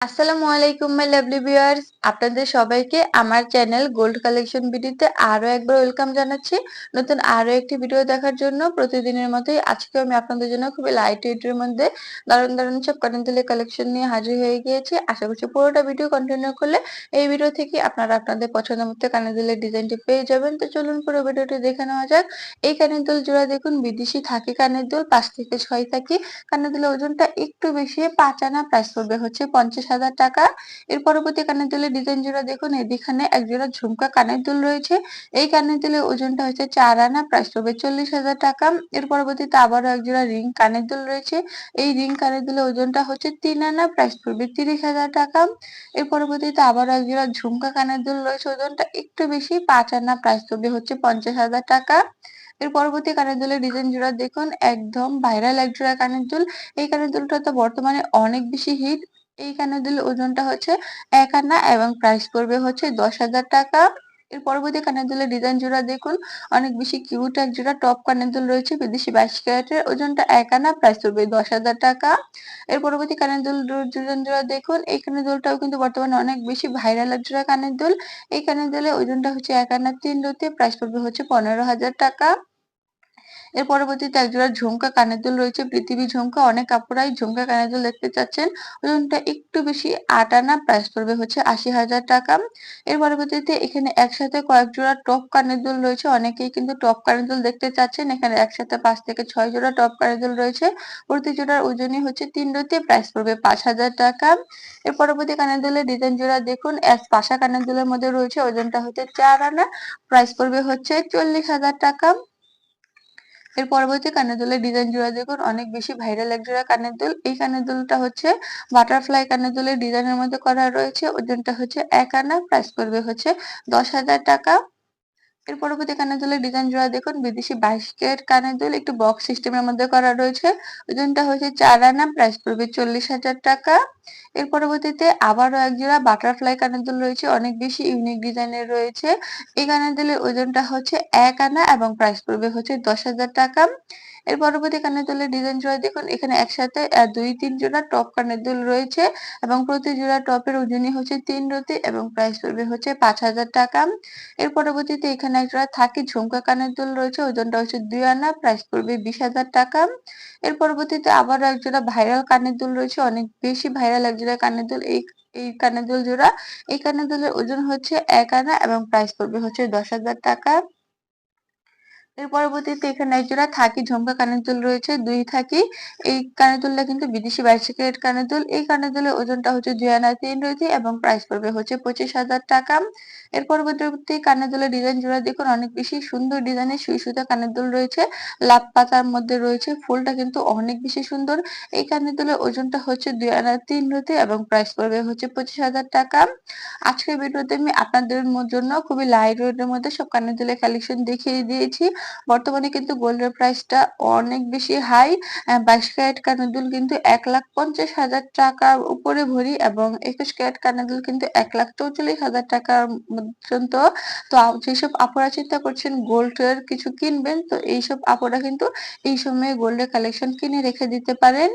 আসসালামু আলাইকুম my lovely viewers আপনাদের সবাইকে আমার চ্যানেল গোল্ড কালেকশন ভিডিওতে আরও একবার ওয়েলকাম জানাচ্ছি। নতুন আরও একটি ভিডিও দেখার জন্য প্রতিদিনের মতোই আজকে আমি আপনাদের জন্য খুবই লাইট ওয়েটের মধ্যে দারুণ দারুণ সব কারেন্টালি কালেকশন নিয়ে হাজির হয়ে গিয়েছি। আশা করছি পুরোটা ভিডিও কন্টিনিউ করলে এই ভিডিও থেকে আপনারা আপনাদের পছন্দ মতো কানের দুলের ডিজাইনটি পেয়ে যাবেন। তো চলুন পুরো ভিডিওটি দেখে নেওয়া যাক। এই কানের দুল জোড়া দেখুন, বিদেশি থাকি কানের দুল, পাঁচ থেকে ছয় থাকি। কানের দুলের ওজনটা একটু বেশি, পাঁচ আনা প্রাইস পড়বে হচ্ছে পঞ্চাশ হাজার টাকা। এর পরবর্তী কানের দুলের ডিজাইন জোড়া দেখুন, এদিখানে এক জোড়া ঝুমকা কানের দুল রয়েছে। এই কানের দুলের ওজনটা হচ্ছে চার আনা প্রাইস পড়বে চল্লিশ হাজার টাকা। এর পরবর্তীতে আবারও এক জোড়া রিং কানের দুল রয়েছে। এই রিং কানের দুলের ওজনটা হচ্ছে তিন আনা প্রাইস পড়বে তিরিশ হাজার টাকা। এর পরবর্তীতে আবারও এক জোড়া ঝুমকা কানের দুল রয়েছে, ওজনটা একটু বেশি, পাঁচ আনা প্রাইস পড়বে হচ্ছে পঞ্চাশ হাজার টাকা। এর পরবর্তী কানের দুলের ডিজাইন জোড়া দেখুন, একদম ভাইরাল এক জোড়া কানের দুল। এই কানের দুলটা তো বর্তমানে অনেক বেশি হিট এই দিলে? ওজনটা হচ্ছে এক আনা এবং প্রাইস পড়বে হচ্ছে দশ হাজার টাকা। এর পরবর্তী কানের দুলের ডিজাইন জোড়া দেখুন। অনেক বেশি কিউট এক জোড়া টপ কানের দুল রয়েছে। বিদেশি বাইশ ক্যারেটের ওজনটা এক আনা প্রাইস পড়বে দশ হাজার টাকা। এর পরবর্তী কানের দুল ডিজাইন জোড়া দেখুন। এই কানের দুলটাও কিন্তু বর্তমানে অনেক বেশি ভাইরাল এক জোড়া কানের দুল। এই কানের দুলের ওজনটা হচ্ছে এক আনা তিন রুতে প্রাইস পড়বে হচ্ছে পনেরো হাজার টাকা। এর পরবর্তীতে একজোড়া ঝুমকা কানের দুল রয়েছে। পৃথিবী ঝুমকা অনেক কাপড়াই ঝুমকা কানের দুল দেখতে চাচ্ছেন। ওজনটা একটু বেশি, আট আনা প্রাইস পড়বে হচ্ছে আশি হাজার টাকা। এর পরবর্তীতে এখানে একসাথে কয়েক জোড়া টপ কানের দুল রয়েছে। অনেকেই কিন্তু টপ কানের দুল দেখতে চাচ্ছেন। এখানে একসাথে পাঁচ থেকে ছয় জোড়া টপ কানের দুল রয়েছে। প্রতি জোড়ার ওজনই হচ্ছে তিন রুতে প্রাইস পড়বে পাঁচ হাজার টাকা। এর পরবর্তী কানের দুলের ডিজাইন জোড়া দেখুন। এক পাশা কানের দুলের মধ্যে রয়েছে। ওজনটা হচ্ছে চার আনা প্রাইস পড়বে হচ্ছে চল্লিশ হাজার টাকা। এর পরবর্তী কানের দুলের ডিজাইন জোড়া দেখুন, অনেক বেশি ভাইরাল এক জোড়া কানের দুল। এই কানের দুলটা হচ্ছে বাটারফ্লাই কানের দুলের ডিজাইনের মধ্যে করা রয়েছে। ওজনটা হচ্ছে এক আনা প্রাইস করবে হচ্ছে দশ হাজার টাকা। এর পরবর্তী কানের দুলের ডিজাইন জোড়া দেখুন, বিদেশি ক্যারেট কানের দুল, একটু বক্স সিস্টেমের মধ্যে করা রয়েছে। ওজনটা হয়েছে চার আনা প্রাইস পড়বে চল্লিশ হাজার টাকা। এর পরবর্তীতে আবারও এক জোড়া বাটারফ্লাই কানের দুল রয়েছে, অনেক বেশি ইউনিক ডিজাইনের রয়েছে। এই কানের দুলের ওজনটা হচ্ছে এক আনা এবং প্রাইস পড়বে হচ্ছে দশ হাজার টাকা। এর পরবর্তী কানের দুলের ডিজাইন জোড়া দেখুন। এখানে একসাথে দুই, তিন জোড়া টপ কানের দুল রয়েছে এবং প্রতি জোড়া টপের ওজনই হচ্ছে তিন রতি এবং প্রাইস পড়বে হচ্ছে পাঁচ হাজার টাকা। এর পরবর্তীতে এখানে এক জোড়া থাকি ঝুমকা কানের দুল রয়েছে, ওজনটা হচ্ছে দুই আনা প্রাইস পড়বে বিশ হাজার টাকা। এর পরবর্তীতে আবার এক জোড়া ভাইরাল কানের দুল রয়েছে, অনেক বেশি ভাইরাল এক জোড়া কানের দুল। এই এই কানের দুল জোড়া, এই কানের দুলের ওজন হচ্ছে এক আনা এবং প্রাইস পড়বে হচ্ছে দশ হাজার টাকা। এর পরবর্তীতে এখানে একজোড়া থাকি, ঝুমকা কানের দুল রয়েছে, দুই থাকি। এই কানের দুলটা কিন্তু বিদেশি ক্যারেট কানের দুল এই কানের দুলের ওজনটা হচ্ছে দুই আনা তিন রয়েছে এবং প্রাইস পড়বে হচ্ছে পঁচিশ হাজার টাকা। এর পরবর্তী কানের দুলের ডিজাইন জোড়া দেখুন, অনেক বেশি সুন্দর ডিজাইনের সুই সুতা কানের দুল রয়েছে। লাভ পাতার মধ্যে রয়েছে, ফুলটা কিন্তু অনেক বেশি সুন্দর। এই কানের দুলের ওজনটা হচ্ছে দুই আনা তিন রুতে এবং প্রাইস পড়বে হচ্ছে পঁচিশ হাজার টাকা। আজকের ভিডিওতে আমি আপনাদের জন্য খুবই লাইট ওয়েটের মধ্যে সব কানের দুলের কালেকশন দেখিয়ে দিয়েছি। বর্তমানে কিন্তু গোল্ডের প্রাইসটা অনেক বেশি হাই বাইশ ক্যারেট কানাদুল কিন্তু এক লাখ পঞ্চাশ হাজার টাকার উপরে ভরি এবং একুশ ক্যারেট কানাদুল কিন্তু এক লাখ চৌচল্লিশ হাজার টাকার পর্যন্ত তো যেসব আপুরা চিন্তা করছেন গোল্ডের কিছু কিনবেন, তো এইসব আপুরা কিন্তু এই সময়ে গোল্ডের কালেকশন কিনে রেখে দিতে পারেন।